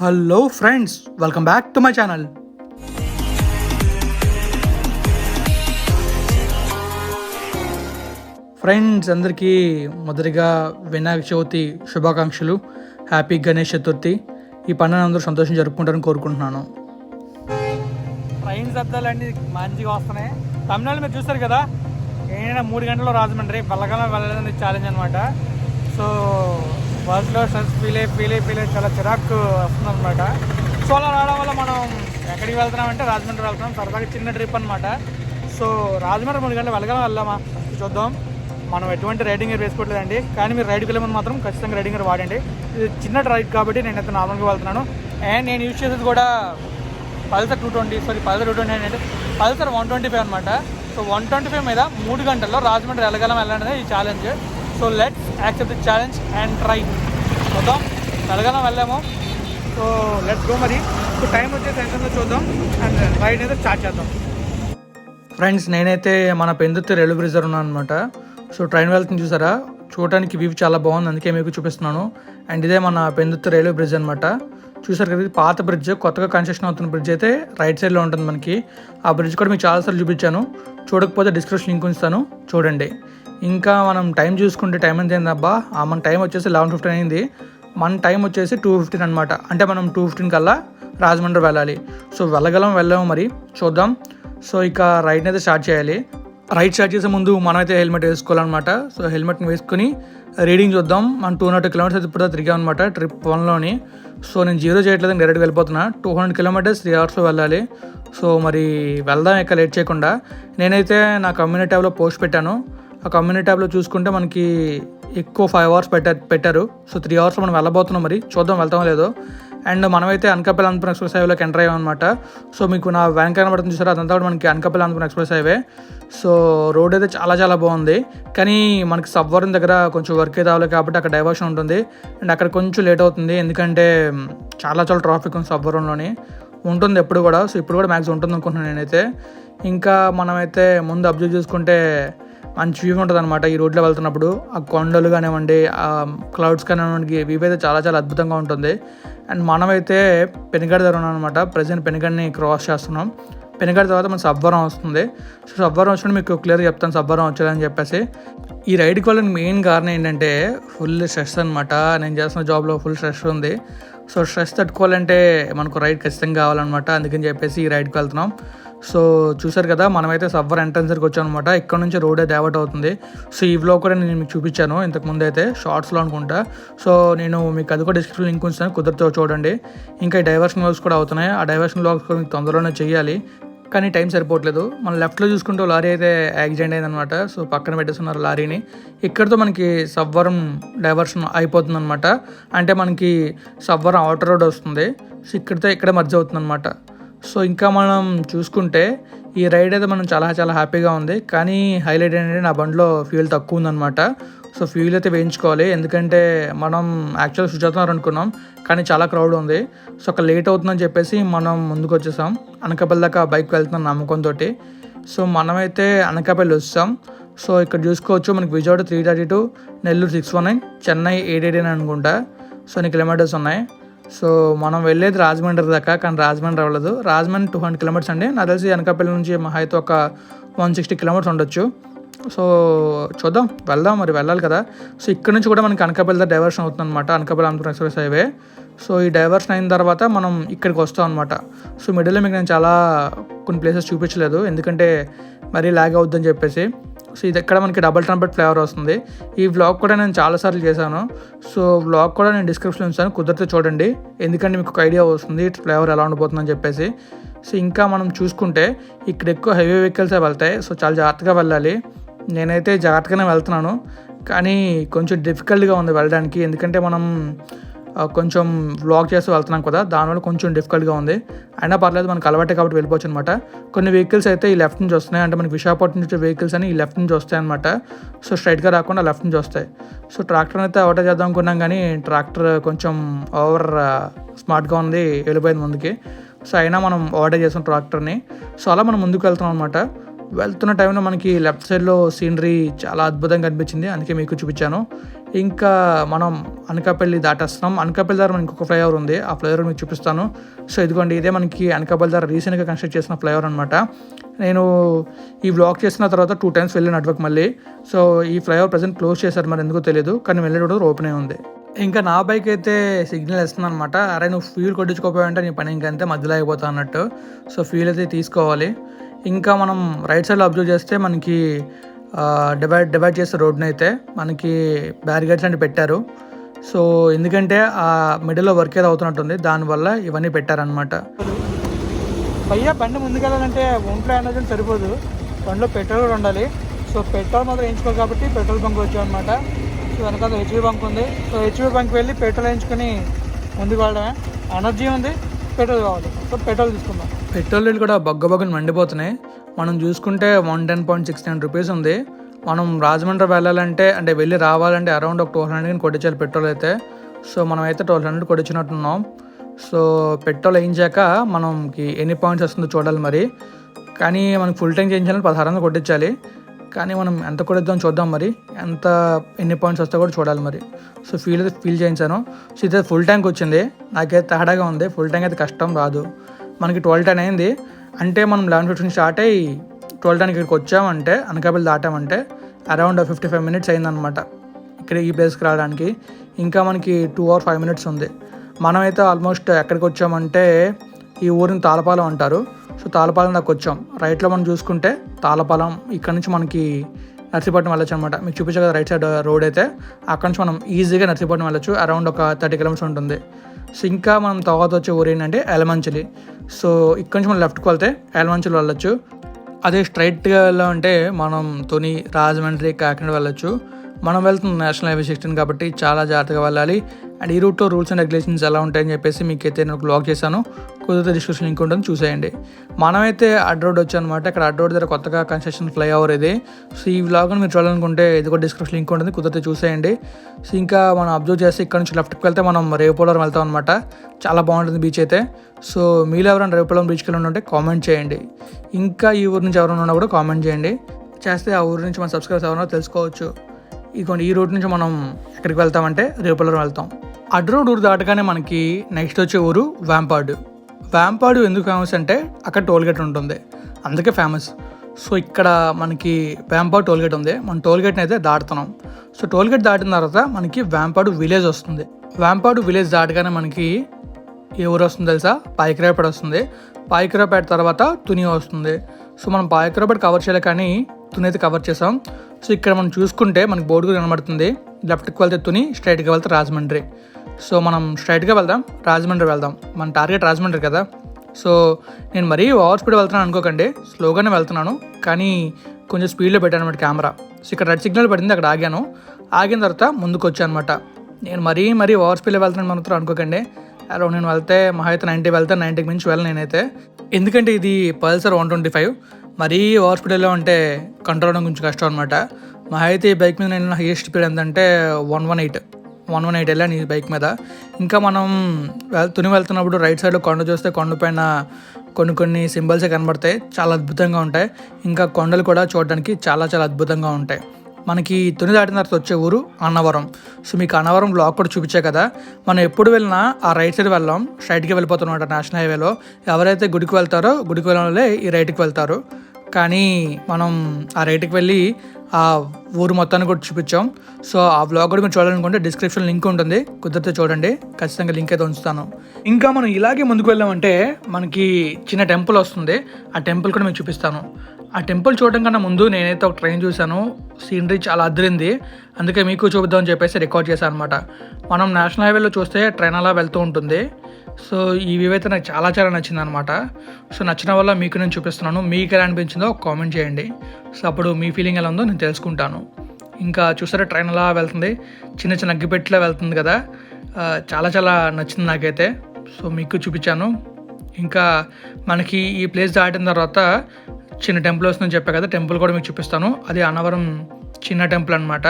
Hello friends welcome back to my channel friends అందరికీ మొదటిగా వినాయక చవితి శుభాకాంక్షలు. హ్యాపీ గణేష్ చతుర్థి ఈ పండుగ అందరూ సంతోషం జరుపుకుంటారని కోరుకుంటున్నాను. ట్రైన్ శబ్దాలన్నీ మంచిగా వస్తున్నాయి. తమిళనాడు మీరు చూస్తారు కదా ఏదైనా మూడు గంటల్లో రాజమండ్రి బల్లగలం వెళ్ళాలని ఛాలెంజ్ అనమాట సో బస్సులో స్ట్రెస్ ఫీల్ అయ్యి ఫీల్ అయ్యి ఫీల్ అయ్యి చాలా చిరాకు వస్తుంది అనమాట సో అలా రావడం వల్ల మనం ఎక్కడికి వెళ్తున్నామంటే రాజమండ్రి వెళ్తున్నాం. సరదాగా చిన్న ట్రిప్ అనమాట సో రాజమండ్రి మూడు గంటలు వెళ్ళగలం వెళ్దామా? చూద్దాం. మనం ఎటువంటి రైడింగ్ గేర్ వేసుకోవట్లేదండి. కానీ మీరు రైడ్కి వెళ్ళమని మాత్రం ఖచ్చితంగా రైడింగ్ గేర్ వాడండి. ఇది చిన్న రైడ్ కాబట్టి నేను అయితే నార్మల్గా వెళ్తున్నాను. అండ్ నేను యూజ్ చేసేది కూడా Pulsar two twenty sorry Pulsar two twenty అంటే పల్సర్ వన్ ట్వంటీ ఫైవ్ అనమాట సో వన్ ట్వంటీ ఫైవ్ మీద మూడు గంటల్లో రాజమండ్రి వెళ్ళగలం వెళ్ళాలనేది ఈ challenge so let's accept the challenge and try మొత్తం తెలంగాణ వెళ్ళాము? సో లెట్స్ గో మరి. సో టైం వచ్చేసి ఎంతో చూద్దాం. అండ్ రైడ్ అయితే స్టార్ట్ చేద్దాం. ఫ్రెండ్స్ నేనైతే మన పెందుతి రైల్వే బ్రిడ్జ్ ఉన్నాను అనమాట సో ట్రైన్ వెళ్తుంది చూసారా? చూడటానికి వ్యూ చాలా బాగుంది. అందుకే మీకు చూపిస్తున్నాను. అండ్ ఇదే మన పెందుతి రైల్వే బ్రిడ్జ్ అనమాట చూసారు కదా ఇది పాత బ్రిడ్జ్ కొత్తగా కన్స్ట్రక్షన్ అవుతున్న బ్రిడ్జ్ అయితే రైట్ సైడ్లో ఉంటుంది మనకి. ఆ బ్రిడ్జ్ కూడా మీకు చాలాసార్లు చూపించాను. చూడకపోతే డిస్క్రిప్షన్ లింక్ ఉంచుతాను. చూడండి. ఇంకా మనం టైం చూసుకుంటే టైం ఎంత అయిందబ్బా మన టైం వచ్చేసి లెవెన్ ఫిఫ్టీన్ అయింది. మన టైం వచ్చేసి టూ ఫిఫ్టీన్ అనమాట అంటే మనం టూ ఫిఫ్టీన్ కల్లా రాజమండ్రి వెళ్ళాలి. సో వెళ్ళగలం వెళ్ళాము మరి. చూద్దాం. సో ఇక రైడ్ని అయితే స్టార్ట్ చేయాలి. రైడ్ స్టార్ట్ చేసే ముందు మనమైతే హెల్మెట్ వేసుకోవాలన్నమాట. సో హెల్మెట్ని వేసుకుని రీడింగ్ చూద్దాం. మనం టూ హండ్రెడ్ కిలోమీటర్స్ అయితే ఇప్పుడు తిరిగాం అనమాట ట్రిప్ వన్లోని. సో నేను జీరో చేయట్లేదు డైరెక్ట్ వెళ్ళిపోతున్నా. టూ హండ్రెడ్ కిలోమీటర్స్ త్రీ అవర్స్లో వెళ్ళాలి. సో మరి వెళ్దాం ఇక లేట్ చేయకుండా. నేనైతే నా కమ్యూనిటీ ట్యాబ్లో పోస్ట్ పెట్టాను. ఆ కమ్యూనిటీ ట్యాబ్లో చూసుకుంటే మనకి ఎక్కువ ఫైవ్ అవర్స్ పెట్టారు. పెట్టారు సో త్రీ అవర్స్ మనం వెళ్ళబోతున్నాం మరి. చూద్దాం వెళ్తాం లేదో. అండ్ మనమైతే అనకాపల్లి అనంతపురం ఎక్స్ప్రెస్ హైవేలోకి ఎంటర్ అయ్యాం అనమాట సో మీకు నా వెనక కనబడుతుంది చూసారు? అదంతా కూడా మనకి Anakapalli Anantapuram express highway so road అయితే చాలా చాలా బాగుంది. కానీ మనకి సబ్వరం దగ్గర కొంచెం వర్క్ అయితే అవ్వాలి కాబట్టి అక్కడ డైవర్షన్ ఉంటుంది. అండ్ అక్కడ కొంచెం లేట్ అవుతుంది. ఎందుకంటే చాలా చాలా ట్రాఫిక్ ఉంది సబ్వరంలోని ఉంటుంది ఎప్పుడు కూడా. సో ఇప్పుడు కూడా మ్యాక్స్ ఉంటుంది అనుకుంటున్నాను నేనైతే. ఇంకా మనమైతే ముందు అబ్జర్వ్ చేసుకుంటే మంచి వ్యూ ఉంటుంది అనమాట ఈ రోడ్లో వెళ్తున్నప్పుడు ఆ కొండలు కానివ్వండి ఆ క్లౌడ్స్ కానివ్వండి వ్యూ అయితే చాలా చాలా అద్భుతంగా ఉంటుంది. అండ్ మనమైతే పెనుగడ దగ్గర ఉన్నాం అనమాట ప్రజెంట్ పెనుగడిని క్రాస్ చేస్తున్నాం. పెనుగడ తర్వాత మన సబ్వరం వస్తుంది. సో సబ్వరం వచ్చినప్పుడు మీకు క్లియర్గా చెప్తాను సబ్వరం వచ్చేదని చెప్పేసి. ఈ రైడ్కి వెళ్ళిన మెయిన్ కారణం ఏంటంటే ఫుల్ స్ట్రెస్ అనమాట నేను చేస్తున్న జాబ్లో ఫుల్ స్ట్రెస్ ఉంది. సో స్ట్రెస్ తట్టుకోవాలంటే మనకు రైడ్ ఖచ్చితంగా కావాలన్నమాట. అందుకని చెప్పేసి ఈ రైడ్కి వెళ్తున్నాం. సో చూసారు కదా మనమైతే సవ్వర్ ఎంట్రన్స్ దగ్గరికి వచ్చాం అనమాట ఇక్కడ నుంచి రోడే అయితే డైవర్ట్ అవుతుంది. సో ఈ వ్లాగ్ కూడా నేను మీకు చూపించాను ఇంతకు ముందు అయితే షార్ట్స్లో అనుకుంటా. సో నేను మీకు అది కూడా డిస్క్రిప్షన్ లింక్ ఉంచుతాను కుదిరితే చూడండి. ఇంకా డైవర్షన్ వ్లాగ్స్ కూడా అవుతున్నాయి. ఆ డైవర్షన్ వ్లాగ్స్ కూడా మీకు తొందరలోనే చేయాలి. కానీ టైం సరిపోవట్లేదు. మన లెఫ్ట్లో చూసుకుంటే లారీ అయితే యాక్సిడెంట్ అయిందనమాట సో పక్కన పెట్టేస్తున్నారు లారీని. ఇక్కడతో మనకి సవ్వరం డైవర్షన్ అయిపోతుంది అనమాట అంటే మనకి సవ్వరం అవుటర్ రోడ్ వస్తుంది. సో ఇక్కడితో ఇక్కడే మర్జ్ అవుతుంది అనమాట సో ఇంకా మనం చూసుకుంటే ఈ రైడ్ అయితే మనం చాలా చాలా హ్యాపీగా ఉంది. కానీ హైలైట్ ఏంటంటే నా బండిలో ఫ్యూల్ తక్కువ ఉందన్నమాట. సో ఫ్యూల్ అయితే వేయించుకోవాలి. ఎందుకంటే మనం యాక్చువల్ స్విచ్ అనుకున్నాం. కానీ చాలా క్రౌడ్ ఉంది. సో ఒక లేట్ అవుతుందని చెప్పేసి మనం ముందుకు వచ్చేసాం. అనకాపల్లి దాకా బైక్ వెళ్తున్నాం నమ్మకంతో సో మనమైతే అనకాపల్లి వస్తాం. సో ఇక్కడ చూసుకోవచ్చు మనకి Vijayawada three thirty two Nellore six one nine Chennai eight eight అనుకుంటా. సో ఎన్ని కిలోమీటర్స్ ఉన్నాయి. సో మనం వెళ్ళేది రాజమండ్రి దాకా కానీ రాజమండ్రి అవ్వలేదు. రాజమండ్రి టూ హండ్రెడ్ కిలోమీటర్స్ అండి. నాకు తెలిసి అనకాపల్లి నుంచి మహా అయితే ఒక వన్ సిక్స్టీ కిలోమీటర్స్ ఉండొచ్చు. సో చూద్దాం. వెళ్దాం మరి వెళ్ళాలి కదా. సో ఇక్కడ నుంచి కూడా మనకి అనకాపల్లి డైవర్షన్ అవుతుంది అనమాట Anakapalli Anantapuram express highway. So ఈ డైవర్షన్ అయిన తర్వాత మనం ఇక్కడికి వస్తాం అనమాట సో మిడిల్లో మీకు నేను చాలా కొన్ని ప్లేసెస్ చూపించలేదు. ఎందుకంటే మరీ లాగ్ అవుద్దని చెప్పేసి. సో ఇది ఇక్కడ మనకి డబల్ ట్రంపెట్ ఫ్లేవర్ వస్తుంది. ఈ వ్లాగ్ కూడా నేను చాలాసార్లు చేశాను. సో వ్లాగ్ కూడా నేను డిస్క్రిప్షన్లో ఉంచాను. కుదిరితే చూడండి. ఎందుకంటే మీకు ఒక ఐడియా వస్తుంది. ఫ్లేవర్ ఎలా ఉండిపోతుందని చెప్పేసి. సో ఇంకా మనం చూసుకుంటే ఇక్కడ ఎక్కువ హెవీ వెహికల్సే వెళ్తాయి. సో చాలా జాగ్రత్తగా వెళ్ళాలి. నేనైతే జాగ్రత్తగానే వెళ్తున్నాను. కానీ కొంచెం డిఫికల్ట్గా ఉంది వెళ్ళడానికి. ఎందుకంటే మనం కొంచెం వ్లాగ్ చేస్తూ వెళ్తున్నాం కదా దానివల్ల కొంచెం డిఫికల్ట్గా ఉంది. అయినా పర్లేదు మనకు అలవాటే కాబట్టి వెళ్ళిపోవచ్చు అనమాట కొన్ని వెహికల్స్ అయితే ఈ లెఫ్ట్ నుంచి వస్తున్నాయి. అంటే మనకి విశాఖపట్నం నుంచి వెహికల్స్ అని ఈ లెఫ్ట్ నుంచి వస్తాయి అనమాట సో స్ట్రైట్గా రాకుండా లెఫ్ట్ నుంచి వస్తాయి. సో ట్రాక్టర్ అయితే ఒకటే చేద్దాం అనుకున్నాం కానీ ట్రాక్టర్ కొంచెం ఓవర్ స్మార్ట్గా ఉంది వెళ్ళిపోయింది ముందుకి. సో అయినా మనం ఆర్డర్ చేసాం ట్రాక్టర్ని సో అలా మనం ముందుకు వెళ్తున్నాం అనమాట వెళ్తున్న టైంలో మనకి లెఫ్ట్ సైడ్లో సీనరీ చాలా అద్భుతంగా అనిపించింది. అందుకే మీకు చూపించాను. ఇంకా మనం అనకాపల్లి దాటేస్తున్నాం. అనకాపల్లి దగ్గర మనకి ఇంకొక ఫ్లైఓవర్ ఉంది. ఆ ఫ్లైఓవర్ మీకు చూపిస్తాను. సో ఇదిగోండి ఇదే మనకి అనకాపల్లి దగ్గర రీసెంట్గా కన్స్ట్రక్ట్ చేసిన ఫ్లైఓవర్ అనమాట నేను ఈ బ్లాక్ చేసిన తర్వాత టూ టైమ్స్ వెళ్ళాను అటువైపు మళ్ళీ. సో ఈ ఫ్లైఓవర్ ప్రజెంట్ క్లోజ్ చేశారు మరి ఎందుకో తెలియదు కానీ వెళ్ళేటప్పుడు ఓపెన్ అయి ఉంది. ఇంకా నా బైక్ అయితే సిగ్నల్ ఇస్తుంది అనమాట అరే నువ్వు ఫ్యూల్ కొట్టించుకోపోయావంటే నీ పని ఇంకంతే మధ్యలో అయిపోతా అన్నట్టు. సో ఫ్యూల్ అయితే తీసుకోవాలి. ఇంకా మనం రైట్ సైడ్లో అబ్జర్వ్ చేస్తే మనకి డివైడ్ డివైడ్ చేసే రోడ్ని అయితే మనకి బ్యారిగేడ్స్ అంటే పెట్టారు. సో ఎందుకంటే ఆ మిడిల్లో వర్క్ ఏదో అవుతున్నట్టుంది దానివల్ల ఇవన్నీ పెట్టారనమాట భయ్యా బండి ముందుకెళ్ళాలంటే ఒంట్లో ఎనర్జీ సరిపోదు. బండిలో పెట్రోల్ కూడా ఉండాలి. సో పెట్రోల్ మాత్రం వేయించుకోవాలి కాబట్టి పెట్రోల్ బంక్ వచ్చాం అనమాట సో వెనకాల హెచ్పి బంక్ ఉంది. సో హెచ్పి బంక్ వెళ్ళి పెట్రోల్ వేయించుకొని ముందుకు వెళ్ళడమే. ఎనర్జీ ఉంది పెట్రోల్ కావాలి. సో పెట్రోల్ తీసుకుందాం. పెట్రోల్ రేట్లు కూడా బగ్గ బగ్గని మండిపోతున్నాయి. మనం చూసుకుంటే one ten point six nine rupees ఉంది. మనం రాజమండ్రి వెళ్ళాలంటే అంటే వెళ్ళి రావాలంటే అరౌండ్ ఒక ట్వెల్వ్ హండ్రెడ్ కొట్టించాలి పెట్రోల్ అయితే. సో మనం అయితే ట్వెల్వ్ హండ్రెడ్ కొట్టించినట్టున్నాం. సో పెట్రోల్ వేయించాక మనకి ఎన్ని పాయింట్స్ వస్తుందో చూడాలి మరి. కానీ మనకి ఫుల్ ట్యాంక్ చేయించాలని పదహారు వందలు కొట్టించాలి. కానీ మనం ఎంత కొట్టిద్దాం చూద్దాం మరి. ఎంత ఎన్ని పాయింట్స్ వస్తా కూడా చూడాలి మరి. సో ఫీల్ అయితే ఫీల్ చేయించాను. సో ఇది ఫుల్ ట్యాంక్ వచ్చింది. నాకైతే తేడాగా ఉంది. ఫుల్ ట్యాంక్ అయితే కష్టం రాదు. మనకి ట్వెల్వ్ టెన్ అయింది. అంటే మనం లెవెన్ ఫిఫ్టీన్ స్టార్ట్ అయ్యి ట్వెల్వ్ టెన్ ఇక్కడికి వచ్చామంటే అనకాపల్లి దాటామంటే అరౌండ్ ఫిఫ్టీ ఫైవ్ మినిట్స్ అయిందనమాట ఇక్కడ ఈ ప్లేస్కి రావడానికి. ఇంకా మనకి టూ ఆర్ ఫైవ్ మినిట్స్ ఉంది. మనమైతే ఆల్మోస్ట్ ఎక్కడికి వచ్చామంటే ఈ ఊరిని తాళపాలెం అంటారు. సో తాళపాలెం దాకా వచ్చాం. రైట్లో మనం చూసుకుంటే తాళపాలెం ఇక్కడ నుంచి మనకి నర్సీపట్నం వెళ్ళొచ్చు అనమాట మీకు చూపించే కదా రైట్ సైడ్ రోడ్ అయితే. అక్కడ నుంచి మనం ఈజీగా నర్సీపట్నం వెళ్ళొచ్చు. అరౌండ్ ఒక థర్టీ కిలోమీటర్స్ ఉంటుంది. సో ఇంకా మనం తర్వాత వచ్చే ఊరు ఏంటంటే ఎలమంచిలి సో ఇక్కడ నుంచి మనం లెఫ్ట్కి వెళ్తే ఎలమంచిలి వెళ్ళొచ్చు. అదే స్ట్రైట్గా వెళ్ళామంటే మనం తొని రాజమండ్రి కాకినాడ వెళ్ళొచ్చు. మనం వెళ్తున్న నేషనల్ హైవే సిక్స్టీన్ కాబట్టి చాలా జాగ్రత్తగా వెళ్ళాలి. అండ్ ఈ రూట్లో రూల్స్ అండ్ రెగ్యులేషన్స్ ఎలా ఉంటాయని చెప్పేసి మీకైతే నేను బ్లాగ్ చేశాను. కుదిరితే డిస్క్రిప్షన్ లింక్ ఉంటుంది చూసేయండి. మనమైతే అడ్ రోడ్ వచ్చానమాట. ఇక్కడ అడ్ రోడ్ దగ్గర కొత్తగా కన్స్ట్రక్షన్ ఫ్లైఓవర్ ఇది. సో ఈ వ్లాగ్ని మీరు చూడాలనుకుంటే ఇది కూడా డిస్క్రిప్షన్ లింక్ ఉంటుంది కుదిరితే చూసేయండి. సో ఇంకా మనం అబ్జర్వ్ చేస్తే ఇక్కడ నుంచి లెఫ్ట్కి వెళ్తే మనం రేపోలవరం వెళ్తాం అనమాట చాలా బాగుంటుంది బీచ్ అయితే. సో మీరు ఎవరైనా రేపోలవరం బీచ్కి వెళ్ళి ఉంటే కామెంట్ చేయండి. ఇంకా ఈ ఊరు నుంచి ఎవరైనా ఉన్నా కూడా కామెంట్ చేయండి. చేస్తే ఆ ఊరు నుంచి మన సబ్స్క్రైబర్స్ ఎవరైనా తెలుసుకోవచ్చు. ఇదిగోండి ఈ రూట్ నుంచి మనం ఎక్కడికి వెళ్తామంటే రేపలవరం వెళ్తాం. అడ్ రోడ్ ఊరు దాటగానే మనకి నెక్స్ట్ వచ్చే ఊరు వ్యాంపాడు వేంపాడు ఎందుకు ఫేమస్ అంటే అక్కడ టోల్గేట్ ఉంటుంది. అందుకే ఫేమస్ సో ఇక్కడ మనకి వేంపాడు టోల్గేట్ ఉంది. మనం టోల్గేట్ని అయితే దాటుతున్నాం. సో టోల్గేట్ దాటిన తర్వాత మనకి వేంపాడు విలేజ్ వస్తుంది. వేంపాడు విలేజ్ దాటగానే మనకి ఏ ఊరు వస్తుంది తెలుసా? పాయకరాపేట వస్తుంది. పాయకరాపేట తర్వాత తుని వస్తుంది. సో మనం పాయకరాపేట కవర్ చేయలే కానీ తుని అయితే కవర్ చేసాం. సో ఇక్కడ మనం చూసుకుంటే మనకి బోర్డు కూడా కనబడుతుంది. లెఫ్ట్కి వెళ్తే తుని స్ట్రైట్కి వెళ్తే రాజమండ్రి సో మనం స్ట్రైట్గా వెళ్దాం రాజమండ్రి వెళ్దాం. మన టార్గెట్ రాజమండ్రి కదా. సో నేను మరీ ఓవర్ స్పీడ్ వెళ్తున్నాను అనుకోకండి స్లోగానే వెళ్తున్నాను కానీ కొంచెం స్పీడ్లో పెట్టాను అనమాట కెమెరా. సో ఇక్కడ రెడ్ సిగ్నల్ పడింది అక్కడ ఆగాను. ఆగిన తర్వాత ముందుకు వచ్చాను అనమాట నేను మరీ మరీ ఓవర్ స్పీడ్లో వెళ్తున్నాను మాత్రం అనుకోకండి. అలా నేను వెళ్తే మహా అయితే నైంటీ వెళ్తే నైంటీకి మించి వెళ్ళను నేనైతే. ఎందుకంటే ఇది పల్సర్ వన్ ట్వంటీ ఫైవ్. మరీ ఓవర్ స్పీడ్లో ఉంటే కంట్రోల్ అవడం కొంచెం కష్టం అనమాట మహా అయితే ఈ బైక్ మీద నేను హైయెస్ట్ స్పీడ్ ఎంతంటే one one eight. One one eight వెళ్ళాను ఈ బైక్ మీద. ఇంకా మనం తుని వెళ్తున్నప్పుడు రైట్ సైడ్లో కొండ చూస్తే కొండ పైన కొన్ని కొన్ని సింబల్సే కనబడతాయి. చాలా అద్భుతంగా ఉంటాయి. ఇంకా కొండలు కూడా చూడడానికి చాలా చాలా అద్భుతంగా ఉంటాయి. మనకి తుని దాటిన తర్వాత వచ్చే ఊరు అన్నవరం. సో మీకు అన్నవరం బ్లాక్ కూడా చూపించే కదా. మనం ఎప్పుడు వెళ్ళినా ఆ రైట్ సైడ్ వెళ్ళాం. స్ట్రైట్కి వెళ్ళిపోతున్నమాట నేషనల్ హైవేలో. ఎవరైతే గుడికి వెళ్తారో గుడికి వెళ్ళిన వాళ్ళే ఈ రైట్కి వెళ్తారు. కానీ మనం ఆ రైట్కి వెళ్ళి ఆ ఊరు మొత్తాన్ని కూడా చూపించాం. సో ఆ బ్లాగ్ కూడా మీరు చూడాలనుకుంటే డిస్క్రిప్షన్ లింక్ ఉంటుంది. కుదిరితే చూడండి. ఖచ్చితంగా లింక్ అయితే ఉంచుతాను. ఇంకా మనం ఇలాగే ముందుకు వెళ్ళామంటే మనకి చిన్న టెంపుల్ వస్తుంది. ఆ టెంపుల్ కూడా మీకు చూపిస్తాను. ఆ టెంపుల్ చూడడం కన్నా ముందు నేనైతే ఒక ట్రైన్ చూశాను. సీనరీ చాలా అదిరింది. అందుకే మీకు చూపిద్దామని చెప్పేసి రికార్డ్ చేశాను అనమాట మనం నేషనల్ హైవేలో చూస్తే ట్రైన్ అలా వెళ్తూ ఉంటుంది. సో ఈ వ్యూ అయితే నాకు చాలా చాలా నచ్చింది అనమాట సో నచ్చిన వల్ల మీకు నేను చూపిస్తున్నాను. మీకు ఎలా అనిపించిందో కామెంట్ చేయండి. సో అప్పుడు మీ ఫీలింగ్ ఎలా ఉందో నేను తెలుసుకుంటాను. ఇంకా చూసారా ట్రైన్ అలా వెళ్తుంది. చిన్న చిన్న అగ్గిపెట్టిలా వెళ్తుంది కదా. చాలా చాలా నచ్చింది నాకైతే. సో మీకు చూపించాను. ఇంకా మనకి ఈ ప్లేస్ దాటిన తర్వాత చిన్న టెంపుల్ వస్తుందని చెప్పా కదా టెంపుల్ కూడా మీకు చూపిస్తాను. అది అన్నవరం చిన్న టెంపుల్ అనమాట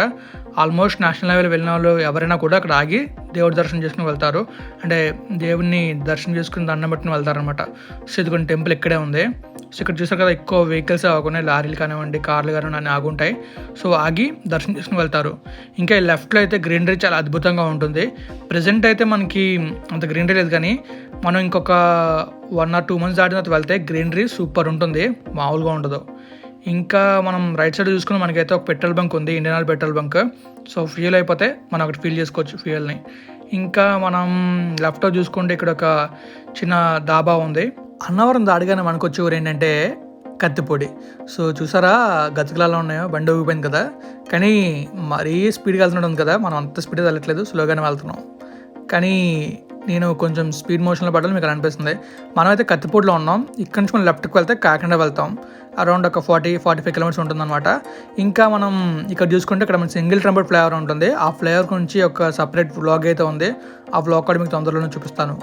ఆల్మోస్ట్ నేషనల్ లెవెల్ వెళ్ళిన వాళ్ళు ఎవరైనా కూడా అక్కడ ఆగి దేవుడి దర్శనం చేసుకుని వెళ్తారు. అంటే దేవుడిని దర్శనం చేసుకుని దండం పెట్టుకుని వెళ్తారనమాట సో ఇది కొన్ని టెంపుల్ ఇక్కడే ఉంది. సో ఇక్కడ చూసారు కదా ఎక్కువ వెహికల్స్ ఆగున్నాయి. లారీలు కానివ్వండి కార్లు కానివ్వండి ఆగుంటాయి. సో ఆగి దర్శనం చేసుకుని వెళ్తారు. ఇంకా లెఫ్ట్లో అయితే గ్రీనరీ చాలా అద్భుతంగా ఉంటుంది. ప్రజెంట్ అయితే మనకి అంత గ్రీనరీ లేదు కానీ మనం ఇంకొక వన్ ఆర్ టూ మంత్స్ దాటిన తర్వాత వెళ్తే గ్రీనరీ సూపర్ ఉంటుంది. మామూలుగా ఉండదు. ఇంకా మనం రైట్ సైడ్ చూసుకుని మనకైతే ఒక పెట్రోల్ బంక్ ఉంది Indian Oil petrol bunk so fuel అయిపోతే మనం అక్కడ ఫీల్ చేసుకోవచ్చు ఫ్యూయల్ని ఇంకా మనం లెఫ్ట్లో చూసుకుంటే ఇక్కడ ఒక చిన్న దాబా ఉంది. అన్నవరం దాడిగానే మనకు వచ్చే ఊరు ఏంటంటే కత్తిపొడి. సో చూసారా? గతుకులలో ఉన్నాయో? బండి ఊగిపోయింది కదా? కానీ మరీ స్పీడ్గా వెళ్తున్నాడు ఉంది కదా? మనం అంత స్పీడ్గా వెళ్ళట్లేదు స్లోగానే వెళ్తున్నాం. కానీ నేను కొంచెం స్పీడ్ మోషన్లో పడాలి మీకు అనిపిస్తుంది. మనమైతే కత్తిపూడిలో ఉన్నాం. ఇక్కడ నుంచి మనం లెఫ్ట్కి వెళ్తే కాకినాడ వెళ్తాం. అరౌండ్ ఒక ఫార్టీ ఫార్టీ ఫైవ్ కిలోమీటర్స్ ఉంటుందన్నమాట. ఇంకా మనం ఇక్కడ చూసుకుంటే ఇక్కడ మన సింగిల్ ట్రంబర్ ఫ్లేవర్ ఉంటుంది. ఆ ఫ్లేవర్ నుంచి ఒక సపరేట్ వ్లాగ్ అయితే ఉంది. ఆ వ్లాగ్ కూడా మీకు తొందరలోనే చూపిస్తాను.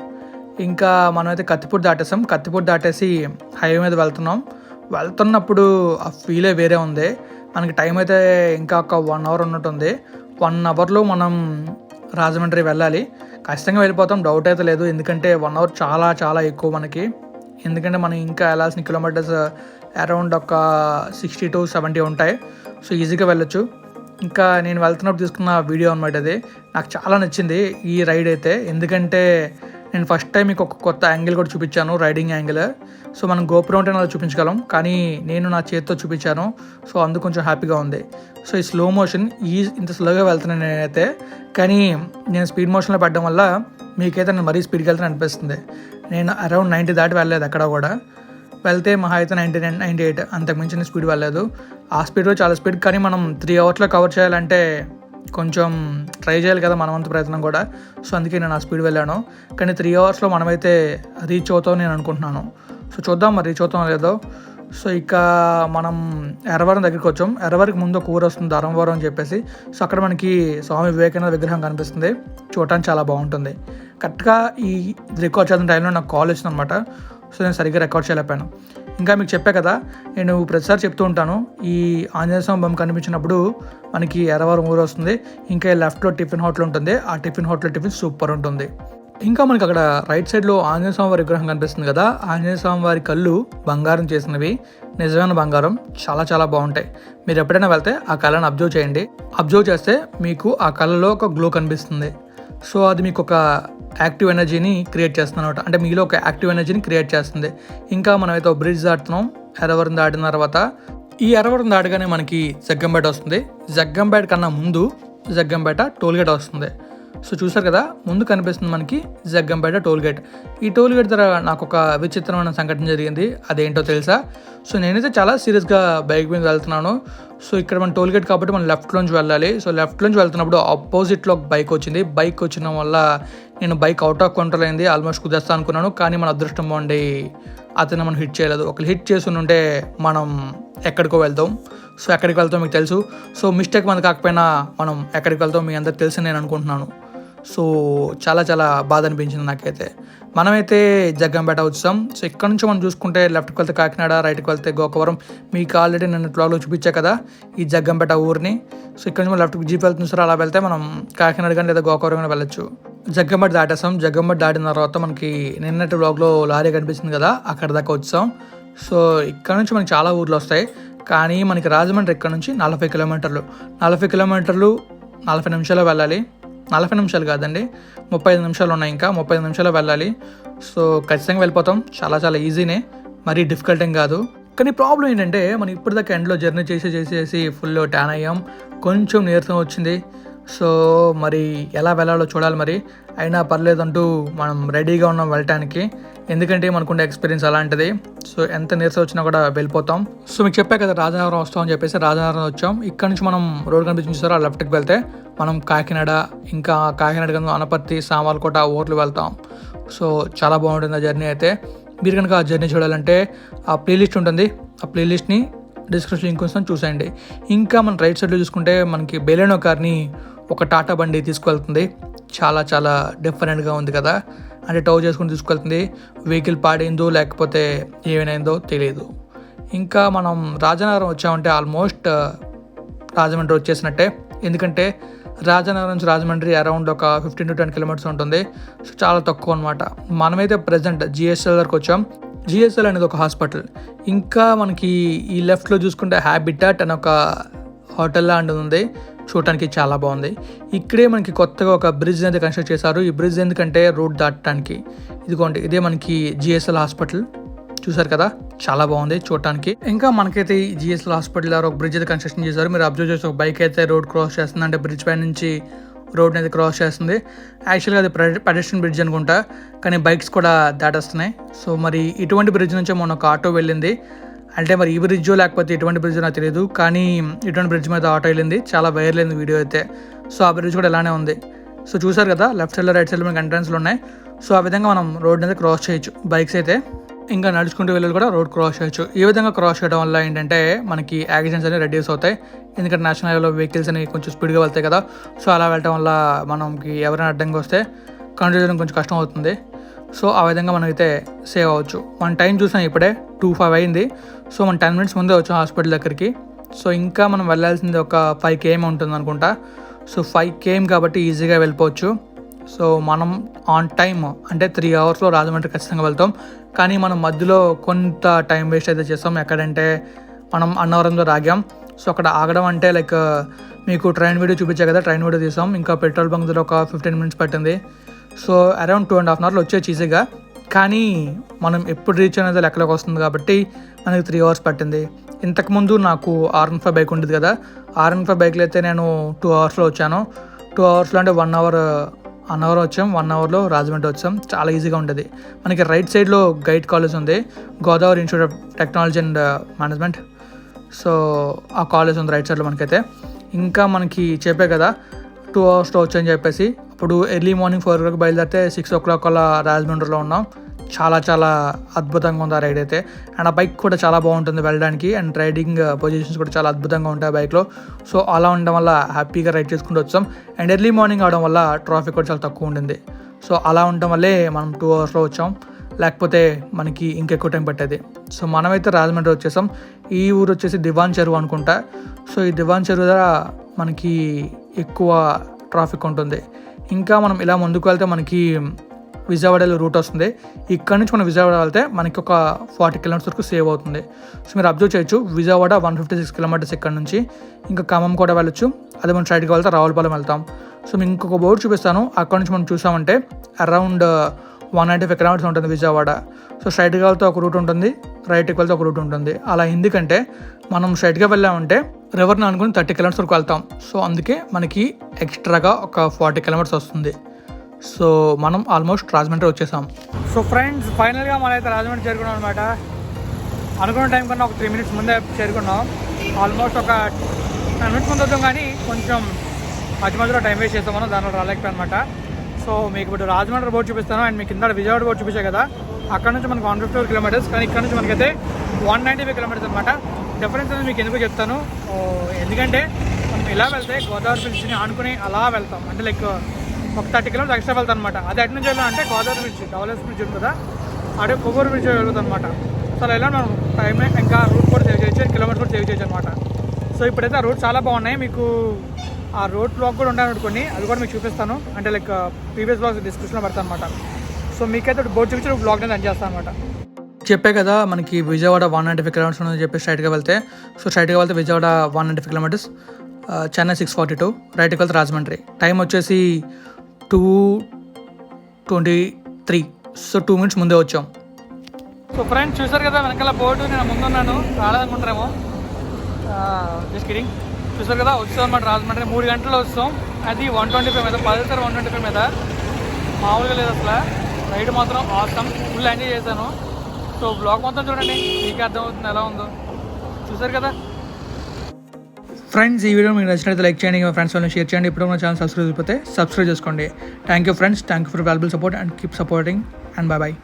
ఇంకా మనమైతే కత్తిపూడి దాటేసాం. కత్తిపూడి దాటేసి హైవే మీద వెళ్తున్నాం. వెళ్తున్నప్పుడు ఆ ఫీలే వేరే ఉంది. మనకి టైం అయితే ఇంకా ఒక వన్ అవర్ ఉన్నట్టుంది. వన్ అవర్లో మనం రాజమండ్రి వెళ్ళాలి. ఖచ్చితంగా వెళ్ళిపోతాం. డౌట్ అయితే లేదు. ఎందుకంటే వన్ అవర్ చాలా చాలా ఎక్కువ మనకి. ఎందుకంటే మనం ఇంకా వెళ్ళాల్సిన కిలోమీటర్స్ అరౌండ్ uh, ఒక సిక్స్టీ టు సెవెంటీ ఉంటాయి. సో ఈజీగా వెళ్ళొచ్చు. ఇంకా నేను వెళ్తున్నప్పుడు తీసుకున్న వీడియో అనమాట అది. నాకు చాలా నచ్చింది ఈ రైడ్ అయితే. ఎందుకంటే నేను ఫస్ట్ టైం మీకు ఒక కొత్త యాంగిల్ కూడా చూపించాను రైడింగ్ యాంగిల్ సో మనం గోపురం ఉంటే అలా చూపించగలం. కానీ నేను నా చేతితో చూపించాను. సో అందుకు కొంచెం హ్యాపీగా ఉంది. సో ఈ స్లో మోషన్ ఈ ఇంత స్లోగా వెళ్తున్నాను నేనైతే. కానీ నేను స్పీడ్ మోషన్లో పడడం వల్ల మీకైతే నేను మరీ స్పీడ్కి వెళ్తాను అనిపిస్తుంది. నేను అరౌండ్ నైంటీ దాటి వెళ్ళలేదు అక్కడ కూడా. వెళ్తే మహా అయితే నైంటీ నైన్ నైంటీ ఎయిట్ అంతకు మించిన స్పీడ్ వెళ్ళలేదు. ఆ స్పీడ్లో చాలా స్పీడ్ కానీ మనం త్రీ అవర్స్లో కవర్ చేయాలంటే కొంచెం ట్రై చేయాలి కదా మనమంత ప్రయత్నం కూడా. సో అందుకే నేను ఆ స్పీడ్ వెళ్ళాను. కానీ త్రీ అవర్స్లో మనమైతే రీచ్ అవుతాం నేను అనుకుంటున్నాను. సో చూద్దాం మరి రీచ్ అవుతాం లేదో. సో ఇక మనం ఎర్రవరం దగ్గరికి వచ్చాం. ఎర్రవరికి ముందు ఒక ఊరు వస్తుంది ధర్మవరం అని చెప్పేసి. సో అక్కడ మనకి స్వామి వివేకానంద విగ్రహం కనిపిస్తుంది. చూడటానికి చాలా బాగుంటుంది. కరెక్ట్గా ఈ రికార్డ్ చేసిన టైంలో నాకు కాల్ వచ్చింది అనమాట సో నేను సరిగ్గా రికార్డ్ చేయలేకపోయాను. ఇంకా మీకు చెప్పా కదా నేను ప్రతిసారి చెప్తూ ఉంటాను ఈ ఆంజనేయ స్వామి బొమ్మ కనిపించినప్పుడు మనకి ఎర్రవారం ఊరు వస్తుంది ఇంకా లెఫ్ట్లో టిఫిన్ హోటల్ ఉంటుంది ఆ టిఫిన్ హోటల్ టిఫిన్ సూపర్ ఉంటుంది. ఇంకా మనకి అక్కడ రైట్ సైడ్లో ఆంజనేయ స్వామి వారి విగ్రహం కనిపిస్తుంది కదా ఆంజనేయ స్వామి వారి కళ్ళు బంగారం చేసినవి నిజమైన బంగారం చాలా చాలా బాగుంటాయి. మీరు ఎప్పుడైనా వెళ్తే ఆ కళను అబ్జర్వ్ చేయండి. అబ్జర్వ్ చేస్తే మీకు ఆ కళలో ఒక గ్లో కనిపిస్తుంది. సో అది మీకు ఒక యాక్టివ్ ఎనర్జీని క్రియేట్ చేస్తుంది అనమాట అంటే మీలో ఒక యాక్టివ్ ఎనర్జీని క్రియేట్ చేస్తుంది. ఇంకా మనమైతే ఒక బ్రిడ్జ్ దాటుతున్నాం. ఎర్రవరం దాటిన తర్వాత ఈ ఎర్రవరం దాటగానే మనకి జగ్గంపేట వస్తుంది. జగ్గంపేట కన్నా ముందు జగ్గంపేట టోల్గేట్ వస్తుంది. సో చూసారు కదా ముందు కనిపిస్తుంది మనకి జగ్గంపేట టోల్గేట్ ఈ టోల్గేట్ దగ్గర నాకు ఒక విచిత్రమైన సంఘటన జరిగింది అదేంటో తెలుసా? సో నేనైతే చాలా సీరియస్గా బైక్ మీద వెళ్తున్నాను. సో ఇక్కడ మన టోల్గేట్ కాబట్టి మనం లెఫ్ట్లోంచి వెళ్ళాలి. సో లెఫ్ట్లోంచి వెళ్తున్నప్పుడు ఆపోజిట్లో ఒక బైక్ వచ్చింది. బైక్ వచ్చిన వల్ల నేను బైక్ అవుట్ ఆఫ్ కంట్రోల్ అయింది ఆల్మోస్ట్ కుదేస్తా అనుకున్నాను. కానీ మన అదృష్టం బాగుండి అతను మనం హిట్ చేయలేదు. ఒకళ్ళు హిట్ చేసి ఉంటే మనం ఎక్కడికో వెళ్తాం. సో ఎక్కడికి వెళ్తాం మీకు తెలుసు. సో మిస్టేక్ మంది కాకపోయినా మనం ఎక్కడికి వెళ్తాం మీ అందరికి తెలుసు నేను అనుకుంటున్నాను. సో చాలా చాలా బాధ అనిపించింది నాకైతే. మనమైతే జగ్గంపేట వచ్చాం. సో ఇక్కడ నుంచి మనం చూసుకుంటే లెఫ్ట్కి వెళ్తే కాకినాడ రైట్కి వెళ్తే గోకవరం. మీకు ఆల్రెడీ నేను బ్లాగ్లో చూపించా కదా ఈ జగ్గంపేట ఊరిని. సో ఇక్కడ నుంచి మనం లెఫ్ట్కి జీప్ వెళ్తుంది సార్ అలా వెళ్తే మనం కాకినాడ కానీ లేదా గోకవరం కానీ వెళ్ళొచ్చు. జగ్గంపేట దాటేసాం. జగ్గంపేట దాటిన తర్వాత మనకి నిన్నటి బ్లాగ్లో లారీ కనిపిస్తుంది కదా అక్కడ దాకా వచ్చాం. సో ఇక్కడ నుంచి మనకి చాలా ఊర్లు వస్తాయి. కానీ మనకి రాజమండ్రి ఇక్కడ నుంచి నలభై కిలోమీటర్లు. నలభై కిలోమీటర్లు నలభై నిమిషాలు వెళ్ళాలి. నలభై నిమిషాలు కాదండి. ముప్పై ఐదు నిమిషాలు ఉన్నాయి ఇంకా. ముప్పై ఐదు నిమిషాలు వెళ్ళాలి. సో ఖచ్చితంగా వెళ్ళిపోతాం. చాలా చాలా ఈజీనే. మరీ డిఫికల్ట్ ఏం కాదు. కానీ ప్రాబ్లం ఏంటంటే మనం ఇప్పటిదాకా ఎండ్లో జర్నీ చేసి చేసి చేసి ఫుల్ ట్యాన్ అయ్యాం. కొంచెం నీరసం వచ్చింది. సో మరి ఎలా వెళ్ళాలో చూడాలి మరి. అయినా పర్లేదంటూ మనం రెడీగా ఉన్నాం వెళ్ళటానికి. ఎందుకంటే మనకుండే ఎక్స్పీరియన్స్ అలాంటిది. సో ఎంత నీరస వచ్చినా కూడా వెళ్ళిపోతాం. సో మీకు చెప్పా కదా రాజనగరం వస్తామని చెప్పేసి రాజనగరం వచ్చాం. ఇక్కడ నుంచి మనం రోడ్ కనిపించిన చూసారా? లెఫ్ట్కి వెళ్తే మనం కాకినాడ ఇంకా కాకినాడ కింద అనపర్తి సామర్లకోట ఊర్లు వెళ్తాం. సో చాలా బాగుంటుంది ఆ జర్నీ అయితే. మీరు కనుక ఆ జర్నీ చూడాలంటే ఆ ప్లేలిస్ట్ ఉంటుంది. ఆ ప్లేలిస్ట్ని డిస్క్రిప్షన్ లింక్ కోసం చూసేయండి. ఇంకా మన రైట్ సైడ్లో చూసుకుంటే మనకి బెలెనో కార్ని ఒక టాటా బండి తీసుకువెళ్తుంది. చాలా చాలా డిఫరెంట్గా ఉంది కదా. అంటే టౌ చేసుకుని తీసుకెళ్తుంది వెహికల్ పాడైందో లేకపోతే ఏమైందో తెలియదు ఇంకా మనం రాజనగరం వచ్చామంటే ఆల్మోస్ట్ uh, రాజమండ్రి వచ్చేసినట్టే. ఎందుకంటే రాజనగరం నుంచి రాజమండ్రి అరౌండ్ ఒక ఫిఫ్టీన్ టు టెన్ కిలోమీటర్స్ ఉంటుంది. సో చాలా తక్కువ అనమాట మనమైతే ప్రజెంట్ జిఎస్ఎల్ దగ్గరకు వచ్చాం. జిఎస్ఎల్ అనేది ఒక హాస్పిటల్ ఇంకా మనకి ఈ లెఫ్ట్లో చూసుకుంటే హ్యాబిటాట్ అని ఒక హోటల్ లాంటిది ఉంది. చూడటానికి చాలా బాగుంది. ఇక్కడే మనకి కొత్తగా ఒక బ్రిడ్జ్ అనేది కన్స్ట్రక్ట్ చేశారు. ఈ బ్రిడ్జ్ ఎందుకంటే రోడ్ దాటడానికి ఇదిగోండి ఇదే మనకి జిఎస్ఎల్ హాస్పిటల్ చూసారు కదా? చాలా బాగుంది చూడటానికి. ఇంకా మనకైతే ఈ జిఎస్ఎల్ హాస్పిటల్ దగ్గర ఒక బ్రిడ్జ్ అయితే కన్స్ట్రక్షన్ చేశారు. మీరు అబ్జర్వ్ చేసి ఒక బైక్ అయితే రోడ్ క్రాస్ చేస్తుంది. అంటే బ్రిడ్జ్ పై నుంచి రోడ్ అనేది క్రాస్ చేస్తుంది. యాక్చువల్గా అది పెడెస్ట్రియన్ బ్రిడ్జ్ అనుకుంటా. కానీ బైక్స్ కూడా దాటేస్తున్నాయి. సో మరి ఇటువంటి బ్రిడ్జ్ నుంచి మొన్న ఒక ఆటో వెళ్ళింది. అంటే మరి ఈ బ్రిడ్జ్ లేకపోతే ఇటువంటి బ్రిడ్జ్ నాకు తెలియదు కానీ ఇటువంటి బ్రిడ్జ్ మీద ఆటో వెళ్ళింది. చాలా వైరల్ అయింది వీడియో అయితే. సో ఆ బ్రిడ్జ్ కూడా ఇలానే ఉంది. సో చూసారు కదా లెఫ్ట్ సైడ్లో రైట్ సైడ్లో మనకి ఎంట్రన్స్లు ఉన్నాయి. సో ఆ విధంగా మనం రోడ్ అనేది క్రాస్ చేయొచ్చు. బైక్స్ అయితే ఇంకా నడుచుకుంటూ వెళ్ళి కూడా రోడ్ క్రాస్ చేయొచ్చు. ఈ విధంగా క్రాస్ చేయడం వల్ల ఏంటంటే మనకి యాక్సిడెంట్స్ అనేవి రెడ్యూస్ అవుతాయి. ఎందుకంటే నేషనల్ హైవేలో వెహికల్స్ అనేవి కొంచెం స్పీడ్గా వెళ్తాయి కదా. సో అలా వెళ్ళటం వల్ల మనకి ఎవరైనా అడ్డంగా వస్తే కంట్రోల్ చేయడం కొంచెం కష్టం అవుతుంది. సో ఆ విధంగా మనమైతే సేవ్ అవ్వచ్చు. మన టైం చూసాం ఇప్పుడే టూ ఫైవ్ అయింది. సో మనం టెన్ మినిట్స్ ముందే వచ్చాం హాస్పిటల్ దగ్గరికి. సో ఇంకా మనం వెళ్ళాల్సింది ఒక ఫైవ్ కేఎం ఉంటుంది అనుకుంటా. సో ఫైవ్ కేఎం కాబట్టి ఈజీగా వెళ్ళిపోవచ్చు. సో మనం ఆన్ టైమ్ అంటే త్రీ అవర్స్లో రాజమండ్రి ఖచ్చితంగా వెళ్తాం. కానీ మనం మధ్యలో కొంత టైం వేస్ట్ అయితే చేస్తాం. ఎక్కడంటే మనం అన్నవరంలో రాగాం. సో అక్కడ ఆగడం అంటే లైక్ మీకు ట్రైన్ వీడియో చూపించా కదా ట్రైన్ వీడియో తీసాం. ఇంకా పెట్రోల్ బంక్ దగ్గర ఒక ఫిఫ్టీన్ మినిట్స్ పట్టింది. So around two and half an అవర్లో వచ్చే ఈజీగా కానీ మనం ఎప్పుడు రీచ్ అనేది లెక్కలోకి వస్తుంది కాబట్టి మనకి త్రీ అవర్స్ పట్టింది. ఇంతకుముందు నాకు ఆర్ వన్ ఫైవ్ బైక్ ఉండేది కదా. ఆర్ వన్ ఫైవ్ బైక్లో అయితే నేను టూ అవర్స్లో వచ్చాను. టూ అవర్స్లో అంటే వన్ అవర్ వన్ అవర్ వచ్చాం. వన్ అవర్లో రాజమండ్రి వచ్చాం. చాలా ఈజీగా ఉంటుంది మనకి రైట్ సైడ్లో గైడ్ కాలేజ్ ఉంది. Godavari institute of technology and management so ఆ కాలేజ్ ఉంది రైట్ సైడ్లో మనకైతే. ఇంకా మనకి చెప్పే కదా టూ అవర్స్లో వచ్చని చెప్పేసి. ఇప్పుడు ఎర్లీ మార్నింగ్ ఫోర్ వరకు బయలుదేరితే సిక్స్ ఓ క్లాక్ అలా రాజమండ్రిలో ఉన్నాం. చాలా చాలా అద్భుతంగా ఉంది ఆ రైడ్ అయితే. అండ్ ఆ బైక్ కూడా చాలా బాగుంటుంది వెళ్ళడానికి. అండ్ రైడింగ్ పొజిషన్స్ కూడా చాలా అద్భుతంగా ఉంటాయి ఆ బైక్లో సో అలా ఉండడం వల్ల హ్యాపీగా రైడ్ చేసుకుంటూ వచ్చాం. అండ్ ఎర్లీ మార్నింగ్ అవడం వల్ల ట్రాఫిక్ కూడా చాలా తక్కువ ఉండింది. సో అలా ఉండడం వల్లే మనం టూ అవర్స్లో వచ్చాం. లేకపోతే మనకి ఇంకెక్కువ టైం పట్టేది. సో మనమైతే రాజమండ్రి వచ్చేసాం. ఈ ఊరు వచ్చేసి దివాన్ చెరువు అనుకుంటా. సో ఈ దివాన్ చెరువు దగ్గర మనకి ఎక్కువ ట్రాఫిక్ ఉంటుంది. ఇంకా మనం ఇలా ముందుకు వెళ్తే మనకి విజయవాడలో రూట్ వస్తుంది. ఇక్కడ నుంచి మనం విజయవాడ వెళ్తే మనకి ఒక ఫార్టీ కిలోమీటర్స్ వరకు సేవ్ అవుతుంది. సో మీరు అబ్జర్వ్ చేయొచ్చు Vijayawada one fifty six kilometres ఇక్కడ నుంచి. ఇంకా ఖమ్మం కూడా వెళ్ళొచ్చు అదే మనం స్ట్రైట్గా వెళ్తే రావులపాలెం వెళ్తాం. సో మేము ఇంకొక బోర్డు చూపిస్తాను అక్కడ నుంచి మనం చూసామంటే around one ninety five kilometres ఉంటుంది విజయవాడ. సో స్ట్రైట్గా వెళ్తే ఒక రూట్ ఉంటుంది రైట్కి వెళ్తే ఒక రూట్ ఉంటుంది. అలా ఎందుకంటే మనం స్ట్రైట్గా వెళ్ళామంటే రివర్ని అనుకుని థర్టీ కిలోమీటర్స్ వరకు వెళ్తాం. సో అందుకే మనకి ఎక్స్ట్రాగా ఒక ఫార్టీ కిలోమీటర్స్ వస్తుంది. సో మనం ఆల్మోస్ట్ రాజమండ్రి వచ్చేసాం. సో ఫ్రెండ్స్ ఫైనల్గా మనమైతే రాజమండ్రి చేరుకున్నాం అనమాట అనుకున్న టైం కన్నా ఒక త్రీ మినిట్స్ ముందే చేరుకున్నాం. ఆల్మోస్ట్ ఒక టెన్ మినిట్స్ ముందు వద్దాం కానీ కొంచెం మధ్య మధ్యలో టైం వేస్ట్ చేస్తాం మనం దానివల్ల రాలేకపోయాం అనమాట సో మీకు ఇప్పుడు రాజమండ్రి బోర్డు చూపిస్తాను. అండ్ మీకు కింద విజయవాడ బోర్డు చూపించాయి కదా. అక్కడ నుంచి మనకి వన్ ఫిఫ్టీ కిలోమీటర్స్ కానీ ఇక్కడ నుంచి మనకైతే వన్ నైంటీ ఫైవ్ కిలోమీటర్స్ అనమాట డిఫరెన్స్ అనేది మీకు ఎందుకు చెప్తాను. ఎందుకంటే మనం ఇలా వెళ్తే గోదావరి బ్రిడ్జ్ని ఆనుకుని అలా వెళ్తాం. అంటే లైక్ ఒక థర్టీ కిలోమీటర్స్ ఎక్స్ట్రా వెళ్తాం అనమాట అది అటు నుంచి వెళ్ళాం అంటే గోదావరి బ్రిడ్జ్ డబల్ఎస్ బ్రిడ్జ్ ఉంది అటు కొవ్వూరు బ్రిడ్జ్ వెళ్తాం అనమాట సో అలా వెళ్ళాం. మనం టైం ఇంకా రూట్ కూడా సేవ్ చేయొచ్చు కిలోమీటర్ కూడా సేవ్ చేయొచ్చు అనమాట సో ఇప్పుడైతే ఆ రూట్ చాలా బాగున్నాయి. మీకు ఆ రోడ్ బ్లాక్ కూడా ఉండాలనుకోండి కొన్ని అది కూడా మీకు చూపిస్తాను. అంటే లైక్ ప్రీవియస్ బ్లాగ్స్ డిస్క్రిప్షన్లో పెడతాను అనమాట సో మీకైతే బోర్డు చూపించి బ్లాగ్ రన్ చేస్తాను అనమాట చెప్పే కదా మనకి Vijayawada one ninety five kilometres ఉందని చెప్పి స్ట్రైట్గా వెళ్తే. సో స్ట్రైట్గా వెళ్తే Vijayawada one ninety five kilometres Chennai six forty two రైట్కి వెళ్తే రాజమండ్రి. టైం వచ్చేసి two twenty three so two minutes ముందే వచ్చాం. సో ఫ్రెండ్స్ చూసారు కదా వెనకాల బోర్డు నేను ముందున్నాను. రాలేదనుకుంటారేమో. జస్ట్ కిడింగ్ చూసారు కదా వచ్చాం అనమాట రాజమండ్రి. మూడు గంటల్లో వస్తాం అది వన్ ట్వంటీ ఫైవ్ మీద పదిసారి వన్ ట్వంటీ ఫైవ్ మీద. మామూలుగా లేదు అసలు. రైడ్ మాత్రం ఆసం ఫుల్ ఎంజాయ్ చేశాను. సో బ్లాగ్ మొత్తం చూడండి. మీకు అర్థమవుతుంది ఎలా ఉందో. చూసారు కదా? ఫ్రెండ్స్ ఈ వీడియో మీకు నచ్చినట్లయితే లైక్ చేయండి. మా ఫ్రెండ్స్ వాళ్ళని షేర్ చేయండి. ఇప్పుడు మన ఛానల్ సబ్స్క్రైబ్ అయిపోతే సబ్స్క్రైబ్ చేసుకోండి. Thank you friends thank you for valuable support and keep supporting and bye bye